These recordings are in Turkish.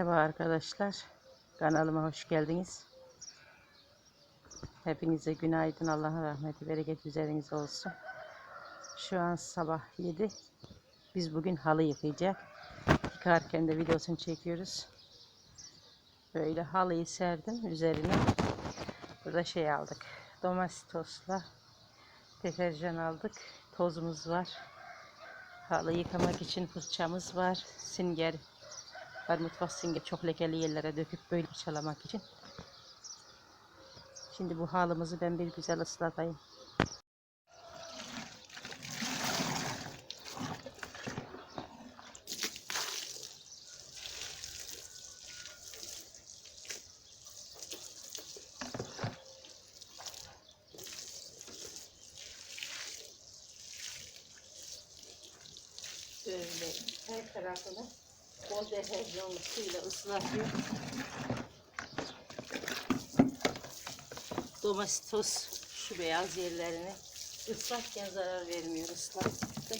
Merhaba arkadaşlar. Kanalıma hoş geldiniz. Hepinize günaydın. Allah'ın rahmeti, bereket üzerinize olsun. Şu an sabah 7. Biz bugün halı yıkayacak. Yıkarken de videosunu çekiyoruz. Böyle halıyı serdim üzerine. Burada şey aldık. Domestosla deterjan aldık. Tozumuz var. Halı yıkamak için fırçamız var. Singer var. Mutfak singer çok lekeli yerlere döküp böyle fırçalamak için. Şimdi bu halımızı ben bir güzel ıslatayım. Böyle her tarafını bol deterjanlı suyla ıslatıyor. Domestos şu beyaz yerlerini ıslatken zarar vermiyor ıslattım.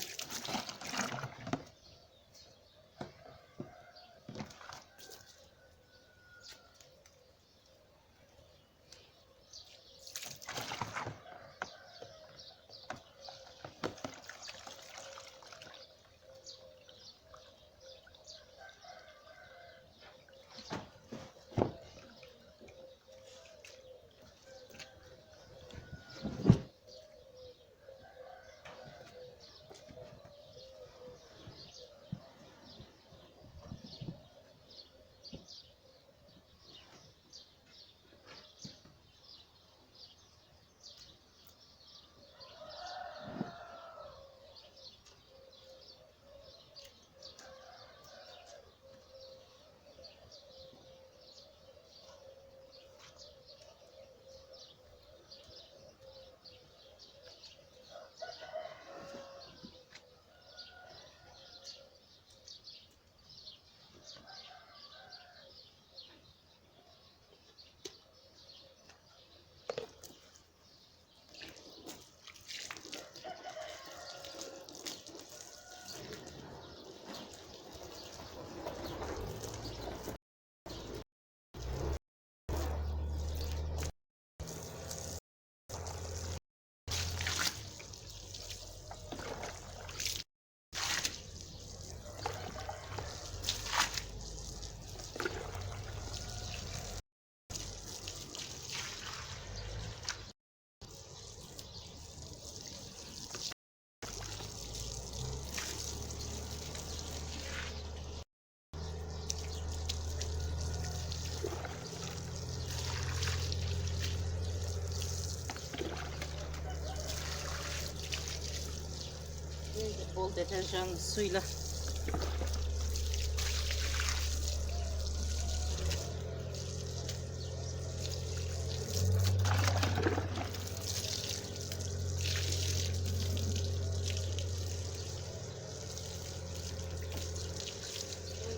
Deterjanlı suyla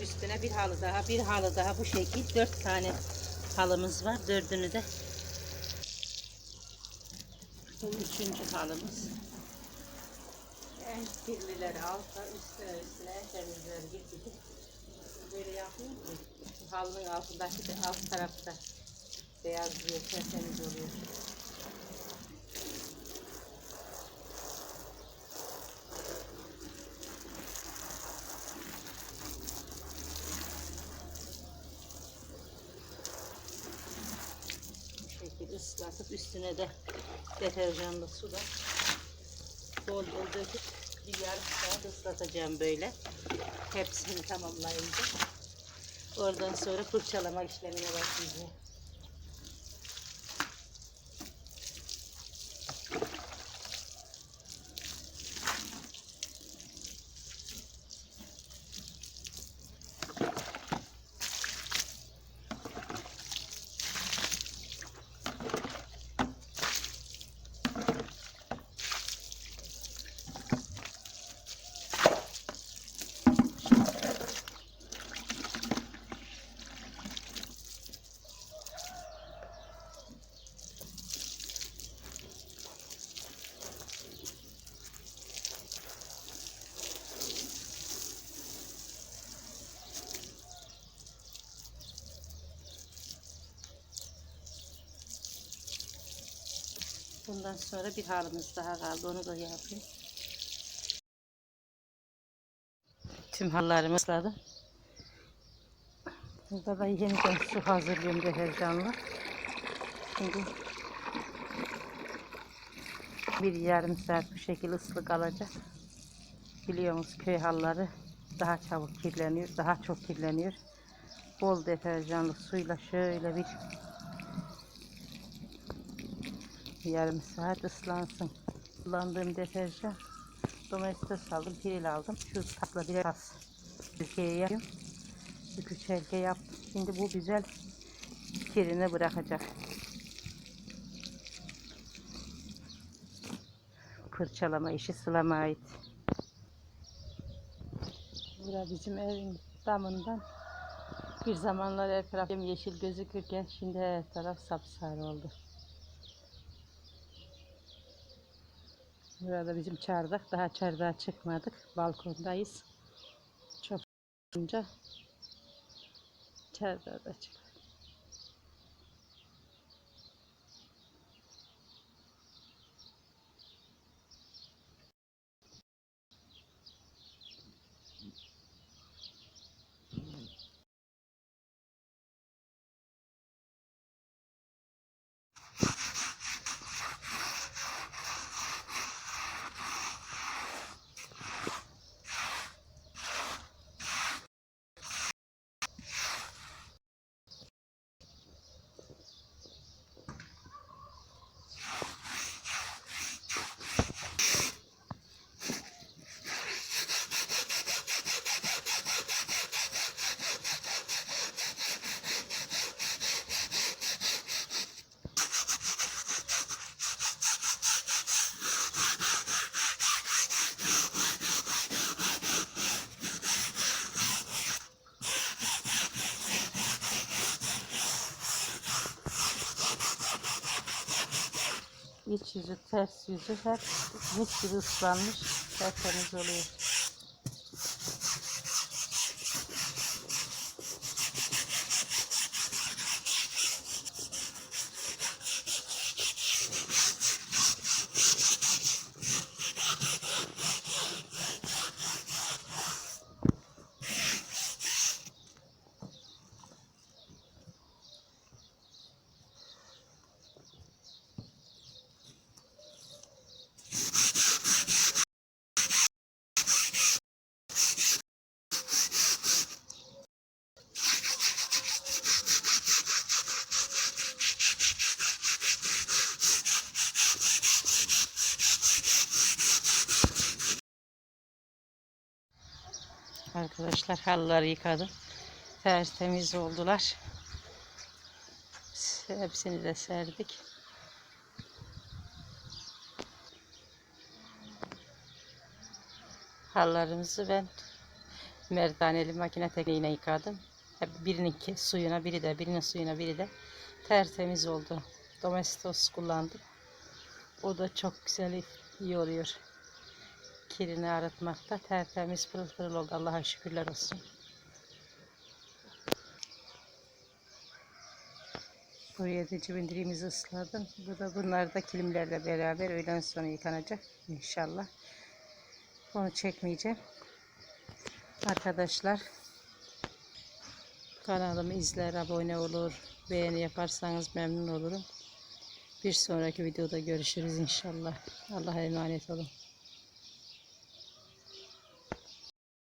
üstüne bir halı daha, bir halı daha bu şekil. Dört tane halımız var. Dördünü de bu üçüncü halımız. En kirlileri altta, üstüne üstüne en temizleri getirdik. Böyle yapayım ki halının altındaki de alt tarafta beyazlıyor, tertemiz oluyor. Şekilde ıslatıp üstüne de deterjanlı suda bol bol döküp bir yarım saat ıslatacağım böyle. Hepsini tamamlayınca. Oradan sonra fırçalama işlemine başlayacağım. Bundan sonra bir halımız daha kaldı. Onu da yapayım. Tüm hallarımı ısladım. Burada da yeniden su hazırlıyorum deterjanla. Şimdi bir yarım saat bu şekilde ıslık alacak. Biliyorsunuz köy halları daha çabuk kirleniyor, daha çok kirleniyor. Bol deterjanlı suyla şöyle bir yarım saat ıslansın. Kullandığım deterjan domestos aldım, piril aldım. Şu tatlı bir tas Türkiye'ye yapıyorum. Bir küçelke yaptım. Şimdi bu güzel kirini bırakacak. Fırçalama işi sılama ait. Bura bizim evin damından bir zamanlar her taraf yeşil gözükürken şimdi her taraf sapsarı oldu. Burada bizim çardak. Daha çardağa çıkmadık. Balkondayız. Çok olunca çardağa da çıktık. İç yüzü, ters yüzü hep mis gibi ıslanmış. Tertemiz oluyor. Arkadaşlar halıları yıkadım. Tertemiz oldular. Hepsini de serdik. Halılarımızı ben merdaneli makine tekniğine yıkadım. Birinin suyuna biri de birinin suyuna biri de tertemiz oldu. Domestos kullandım. O da çok güzel iyi oluyor kirini arıtmakta tertemiz pırıl pırıl oldu. Allah'a şükürler olsun. Buraya da cibindirimizi ısladım. Bu da bunlar da kilimlerle beraber öğlen sonra yıkanacak inşallah. Onu çekmeyeceğim. Arkadaşlar kanalımı izler, abone olur, beğeni yaparsanız memnun olurum. Bir sonraki videoda görüşürüz inşallah. Allah'a emanet olun.